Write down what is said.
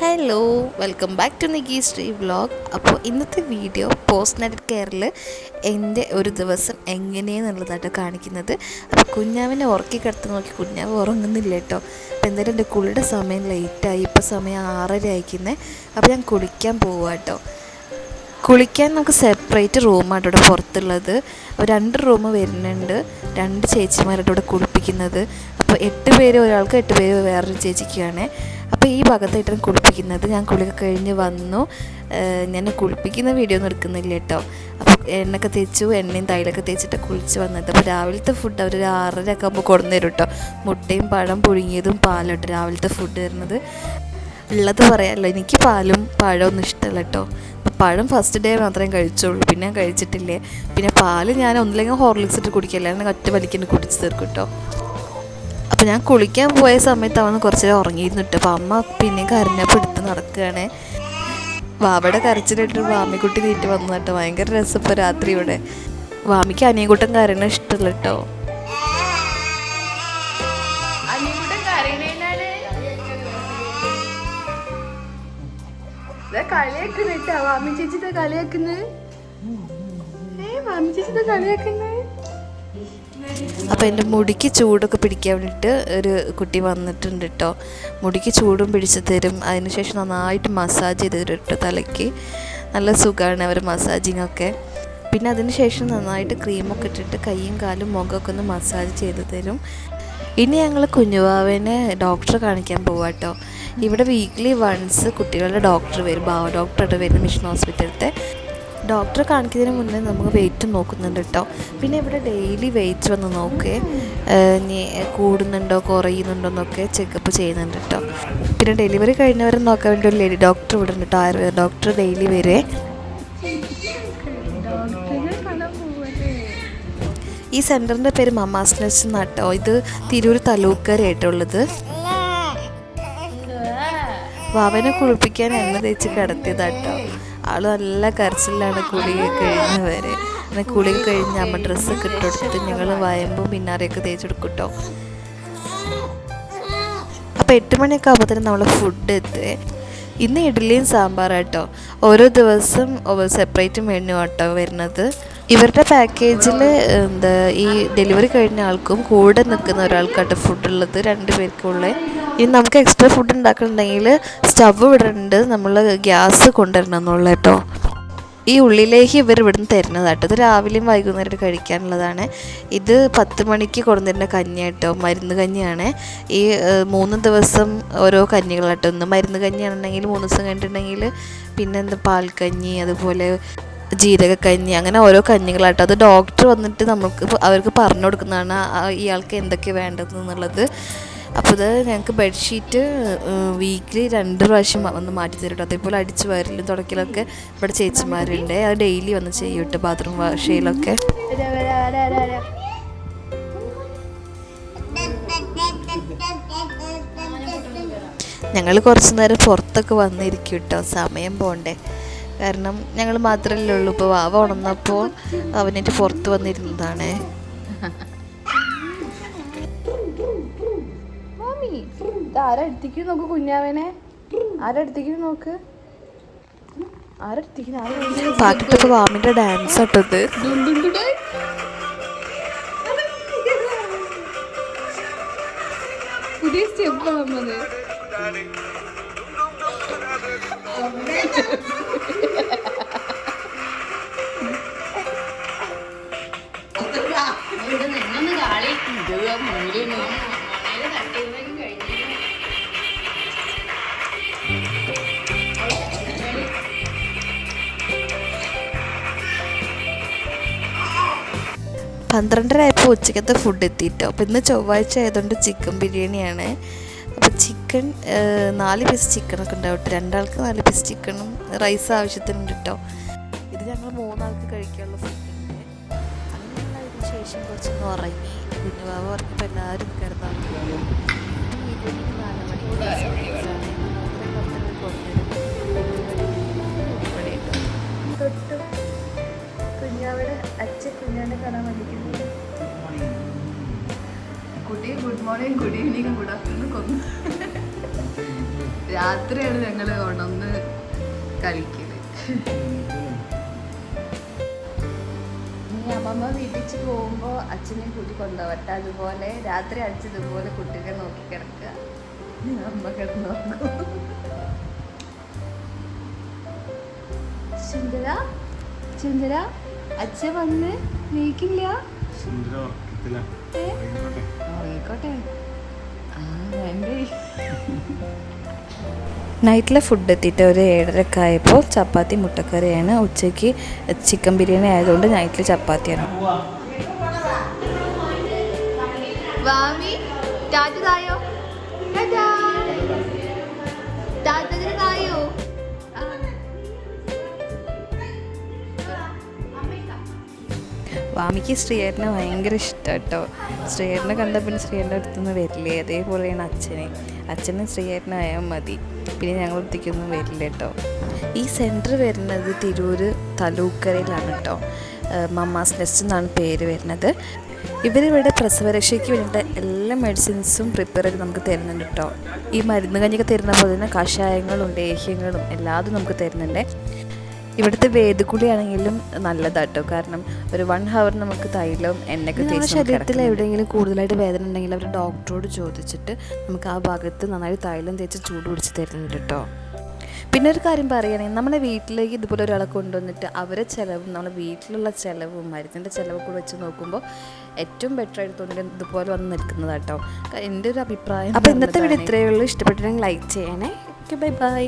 Hello welcome back to Nigi Sree vlog അപ്പോൾ ഇന്നത്തെ video post net കെയറിൽ എന്റെ ഒരു ദിവസം എങ്ങനെയെന്നുള്ളതായിട്ട് കാണിക്കുന്നത്. അപ്പോൾ കുഞ്ഞാവിനെ ഉറക്കി കിടത്ത് നോക്കി കുഞ്ഞാവ് ഉറങ്ങുന്നില്ല കേട്ടോ. അപ്പോൾ എന്തായാലും എന്റെ കുളിയുടെ സമയം ലേറ്റായി ഇപ്പോൾ സമയം ആറര അയക്കുന്നത് അപ്പോൾ ഞാൻ കുളിക്കാൻ പോവാം കേട്ടോ കുളിക്കാൻ നമുക്ക് സെപ്പറേറ്റ് റൂമാണ് ഇവിടെ പുറത്തുള്ളത്. അപ്പോൾ രണ്ട് റൂം വരുന്നുണ്ട്. രണ്ട് ചേച്ചിമാരുടെ ഇവിടെ കുളിപ്പിക്കുന്നത്. അപ്പോൾ എട്ട് പേര് ഒരാൾക്ക് എട്ട് പേര് വേറൊരു ചേച്ചിക്കാണ്. അപ്പോൾ ഈ ഭാഗത്തായിട്ടാണ് കുളിപ്പിക്കുന്നത്. ഞാൻ കുളിയൊക്കെ കഴിഞ്ഞ് വന്നു. ഞാൻ കുളിപ്പിക്കുന്ന വീഡിയോ ഒന്നും എടുക്കുന്നില്ല കേട്ടോ. അപ്പോൾ എണ്ണയൊക്കെ തേച്ചു എണ്ണയും തൈലൊക്കെ തേച്ചിട്ട് കുളിച്ച് വന്നത്. അപ്പോൾ രാവിലത്തെ ഫുഡ് അവർ ഒരു ആറര ഒക്കെ ആകുമ്പോൾ കൊണ്ടു തരും കേട്ടോ. മുട്ടയും പഴം പുഴുങ്ങിയതും പാലും കേട്ടോ രാവിലത്തെ ഫുഡ് വരുന്നത്. ഉള്ളത് പറയാമല്ലോ എനിക്ക് പാലും പഴമൊന്നും ഇഷ്ടമല്ല കേട്ടോ. പഴം ഫസ്റ്റ് ഡേ മാത്രമേ കഴിച്ചുള്ളൂ. പിന്നെ കഴിച്ചിട്ടില്ലേ? പിന്നെ പാൽ ഞാൻ ഒന്നില്ലെങ്കിൽ ഹോർലിക്സ് ഇട്ട് കുടിക്കില്ല. അല്ലെങ്കിൽ ഒറ്റ വലിക്കിട്ട് കുടിച്ച് തീർക്കും കേട്ടോ അപ്പോൾ ഞാൻ കുളിക്കാൻ പോയ സമയത്ത് അവൻ കുറച്ച് നേരം ഉറങ്ങിയിരുന്നു കേട്ടോ അപ്പോൾ അമ്മ പിന്നെ കരഞ്ഞപ്പോൾ എടുത്ത് നടക്കുകയാണ്. വാവയുടെ കരച്ചിലിട്ട് വാമിക്കുട്ടി നീറ്റ് വന്നു കേട്ടോ ഭയങ്കര രസം ഇപ്പോൾ രാത്രി ഇവിടെ. വാമിക്ക് അനിയൻകുട്ടൻ കരയണ ഇഷ്ടമല്ല കേട്ടോ ചേച്ചിത്തെ കളിയാക്കുന്നത് ഏ എന്റെ മുടിക്ക് ചൂടൊക്കെ പിടിക്കാൻ വേണ്ടിയിട്ട് ഒരു കുട്ടി വന്നിട്ടുണ്ട് കേട്ടോ മുടിക്ക് ചൂടും പിടിച്ച് തരും. അതിനുശേഷം നന്നായിട്ട് മസാജ് ചെയ്ത് തരും കേട്ടോ തലയ്ക്ക്. നല്ല സുഖമാണ് അവർ മസാജിങ് ഒക്കെ. പിന്നെ അതിനുശേഷം നന്നായിട്ട് ക്രീമൊക്കെ ഇട്ടിട്ട് കൈയും കാലും മുഖമൊക്കെ ഒന്ന് മസാജ് ചെയ്ത് തരും. ഇനി ഞങ്ങൾ കുഞ്ഞുവാവനെ ഡോക്ടറെ കാണിക്കാൻ പോവാം കേട്ടോ ഇവിടെ വീക്ക്ലി വൺസ് കുട്ടികളുടെ ഡോക്ടർ വരും ബാവ ഡോക്ടറുടെ വരും മിഷൻ ഹോസ്പിറ്റലത്തെ ഡോക്ടറെ കാണിക്കുന്നതിന് മുന്നേ നമുക്ക് വെയിറ്റ് നോക്കുന്നുണ്ട് കേട്ടോ പിന്നെ ഇവിടെ ഡെയിലി വെയിറ്റ് വന്ന് നോക്കേ. കൂടുന്നുണ്ടോ കുറയുന്നുണ്ടോ എന്നൊക്കെ ചെക്കപ്പ് ചെയ്യുന്നുണ്ട് കേട്ടോ പിന്നെ ഡെലിവറി കഴിഞ്ഞവരെ നോക്കാൻ വേണ്ടി ഒരു ലേഡി ഡോക്ടർ ഇവിടെ ഉണ്ട് കേട്ടോ ആയുർവേദ ഡോക്ടർ ഡെയിലി വരെ. ഡോക്ടറെ ഈ സെന്ററിന്റെ പേര് മമാസ് നെസ്റ്റ് എന്നാട്ടോ ഇത് തിരൂർ തലൂക്കരയായിട്ടുള്ളത്. വാവനെ കുളിപ്പിക്കാൻ എണ്ണ തേച്ച് കിടത്തിയതാട്ടോ ആൾ നല്ല കരച്ചിലാണ് കുളി കഴിഞ്ഞവരെ കുളി കഴിഞ്ഞ് അമ്മ ഡ്രസ്സ് ഇട്ടെടുത്തിട്ട് ഞങ്ങൾ വയമ്പും പിന്നാരെയൊക്കെ തേച്ചെടുക്കും കേട്ടോ അപ്പോൾ എട്ട് മണിയൊക്കെ ആകുമ്പോഴത്തേനും നമ്മൾ ഫുഡ് എത്തേ. ഇന്ന് ഇഡ്ഡലിയും സാമ്പാറാട്ടോ ഓരോ ദിവസം സെപ്പറേറ്റ് മെനു ആട്ടോ വരുന്നത്. ഇവരുടെ പാക്കേജിൽ എന്താ ഈ ഡെലിവറി കഴിഞ്ഞ ആൾക്കും കൂടെ നിൽക്കുന്ന ഒരാൾക്കായിട്ട് ഫുഡുള്ളത് രണ്ട് പേർക്കുള്ള. ഇനി നമുക്ക് എക്സ്ട്രാ ഫുഡ് ഉണ്ടാക്കണമെങ്കിൽ സ്റ്റവ് ഇടുന്നുണ്ട് നമ്മൾ ഗ്യാസ് കൊണ്ടുവരണം എന്നുള്ള കേട്ടോ ഈ ഉള്ളിലേക്ക് ഇവർ ഇവിടുന്ന് തരുന്നതാട്ടോ. ഇത് രാവിലെയും വൈകുന്നേരം കഴിക്കാനുള്ളതാണ്. ഇത് പത്ത് മണിക്ക് കൊണ്ടുവരുന്ന കഞ്ഞി കേട്ടോ മരുന്ന് കഞ്ഞിയാണ്. ഈ മൂന്ന് ദിവസം ഓരോ കഞ്ഞികളാട്ടോ. ഒന്ന് മരുന്ന് കഞ്ഞിയാണെന്നുണ്ടെങ്കിൽ മൂന്ന് ദിവസം കഴിഞ്ഞിട്ടുണ്ടെങ്കിൽ പിന്നെന്താ പാൽക്കഞ്ഞി അതുപോലെ ജീരകക്കഞ്ഞി അങ്ങനെ ഓരോ കഞ്ഞികളായിട്ട്. അത് ഡോക്ടർ വന്നിട്ട് നമുക്ക് അവർക്ക് പറഞ്ഞു കൊടുക്കുന്നതാണ് ഇയാൾക്ക് എന്തൊക്കെ വേണ്ടതെന്നുള്ളത് അപ്പോൾ ഇത് ഞങ്ങൾക്ക് ബെഡ്ഷീറ്റ് വീക്കിലി രണ്ട് പ്രാവശ്യം വന്ന് മാറ്റി തരും കേട്ടോ അതേപോലെ അടിച്ച് വരലും തുടക്കലൊക്കെ ഇവിടെ ചേച്ചിമാരുണ്ട്. അത് ഡെയിലി വന്ന് ചെയ്യും കേട്ടോ ബാത്റൂം വാഷയിലൊക്കെ ഞങ്ങൾ കുറച്ച് നേരം പുറത്തൊക്കെ വന്നിരിക്കും കേട്ടോ സമയം പോണ്ടേ. കാരണം ഞങ്ങൾ മാത്രമല്ലേ ഉള്ളൂ. ഇപ്പോൾ വാവ ഉണർന്നപ്പോൾ അവനായിട്ട് പുറത്ത് വന്നിരുന്നതാണേ. മാമി ഇത് ആരാ അടുത്തേക്ക് നോക്ക് കുഞ്ഞാവനെ. നോക്ക്. വാമിന്റെ ഡാൻസ് ഇട്ടത് പുതിയ സ്റ്റെപ്പ് ആവുന്നത്. പന്ത്രണ്ടര ആയപ്പോൾ ഉച്ചക്കത്തെ ഫുഡ് എത്തിയിട്ടോ അപ്പോൾ ഇന്ന് ചൊവ്വാഴ്ച ആയതുകൊണ്ട് ചിക്കൻ ബിരിയാണിയാണ്. അപ്പോൾ ചിക്കൻ നാല് പീസ് ചിക്കനൊക്കെ ഉണ്ടാവും രണ്ടാൾക്ക് നാല് പീസ് ചിക്കനും റൈസ് ആവശ്യത്തിനുണ്ട് കേട്ടോ. ഇത് ഞങ്ങൾ മൂന്നാൾക്ക് കഴിക്കാനുള്ള ഫുഡുണ്ട് അങ്ങനെ അതിന് ശേഷം കുറച്ചൊന്ന് ഉറങ്ങി. കുഞ്ഞുവാവ ഉറങ്ങിയപ്പോൾ എല്ലാവരും കിടന്നു നാല് മണിക്ക് തൊട്ട് അച്ഛൻ കുഞ്ഞാണ്ട് കാണാൻ വേണ്ടിക്കുന്നു കുട്ടി good morning good evening good afternoon കൊന്നു രാത്രിയാണ് ഞങ്ങൾ ഉണർന്ന് കളിക്കൽ. ഇനി അമ്മമ്മ വീട്ടിച്ച് പോകുമ്പോ അച്ഛനെ കൂട്ടി കൊണ്ടുപോകട്ടെ അതുപോലെ രാത്രി അച്ഛൻ ഇതുപോലെ കുട്ടികളെ നോക്കി കിടക്കുക. അമ്മ കിടന്ന് നോക്കും സുന്ദര സുന്ദര അച്ഛൻ വന്ന് നീക്കില്ല? ഉറങ്ങിക്കോട്ടെ. ആ വേണ്ടേ. നൈറ്റിലെ ഫുഡ് എത്തിയിട്ട് ഒരു ഏഴരക്ക് ആയപ്പോൾ ചപ്പാത്തി മുട്ടക്കറിയാണ്. ഉച്ചയ്ക്ക് ചിക്കൻ ബിരിയാണി ആയതുകൊണ്ട് നൈറ്റിൽ ചപ്പാത്തിയാണ്. വാമി ടാറ്റ തായോ? ടാറ്റാ. ടാറ്റയ്ക്ക് വാമിക്ക് ശ്രീയേട്ടനെ ഭയങ്കര ഇഷ്ടം കേട്ടോ. ശ്രീയേട്ടനെ കണ്ട പിന്നെ ശ്രീയേട്ടന്റെ അടുത്തൊന്നും വരില്ലേ? അതേപോലെയാണ് അച്ഛനെ. അച്ഛനും ശ്രീയേട്ടനായാൽ മതി. പിന്നെ ഞങ്ങൾ അടുത്തേക്കൊന്നും വരില്ല കേട്ടോ. ഈ സെന്റർ വരുന്നത് തിരൂർ തലൂക്കരയിലാണ് കേട്ടോ. മമ്മാസ് നെസ്റ്റ് എന്നാണ് പേര് വരുന്നത്. ഇവരിവിടെ പ്രസവരക്ഷയ്ക്ക് വേണ്ട എല്ലാ മെഡിസിൻസും പ്രിപ്പയർ ചെയ്ത് നമുക്ക് തരുന്നുണ്ട് കേട്ടോ. ഈ മരുന്ന് കഞ്ഞിയൊക്കെ തരുന്ന പോലെ തന്നെ കഷായങ്ങളും ലേഹ്യങ്ങളും എല്ലാതും നമുക്ക് തരുന്നുണ്ട്. ഇവിടുത്തെ വേദക്കുളിയാണെങ്കിലും നല്ലതാട്ടോ. കാരണം ഒരു വൺ ഹവർ നമുക്ക് തൈലം എണ്ണയൊക്കെ നമ്മുടെ ശരീരത്തിൽ എവിടെയെങ്കിലും കൂടുതലായിട്ട് വേദന ഉണ്ടെങ്കിൽ അവർ ഡോക്ടറോട് ചോദിച്ചിട്ട് നമുക്ക് ആ ഭാഗത്ത് നന്നായി തൈലം തേച്ച് ചൂട് പിടിച്ച് തരുന്നുണ്ട് കേട്ടോ. പിന്നെ ഒരു കാര്യം പറയുകയാണെങ്കിൽ നമ്മളെ വീട്ടിലേക്ക് ഇതുപോലെ ഒരാളെ കൊണ്ടുവന്നിട്ട് അവരെ ചിലവും നമ്മുടെ വീട്ടിലുള്ള ചിലവും മരുന്നിന്റെ ചിലവൊക്കെ വെച്ച് നോക്കുമ്പോൾ ഏറ്റവും ബെറ്റർ ആയിട്ട് തോന്നിയത് ഇതുപോലെ വന്ന് നിൽക്കുന്നതാട്ടോ. എന്റെ ഒരു അഭിപ്രായം അപ്പോൾ ഇന്നത്തെ വീഡിയോ ഇത്രയേ ഉള്ളൂ. ഇഷ്ടപ്പെട്ടിട്ടുണ്ടെങ്കിൽ ലൈക്ക് ചെയ്യണേ. Okay bye bye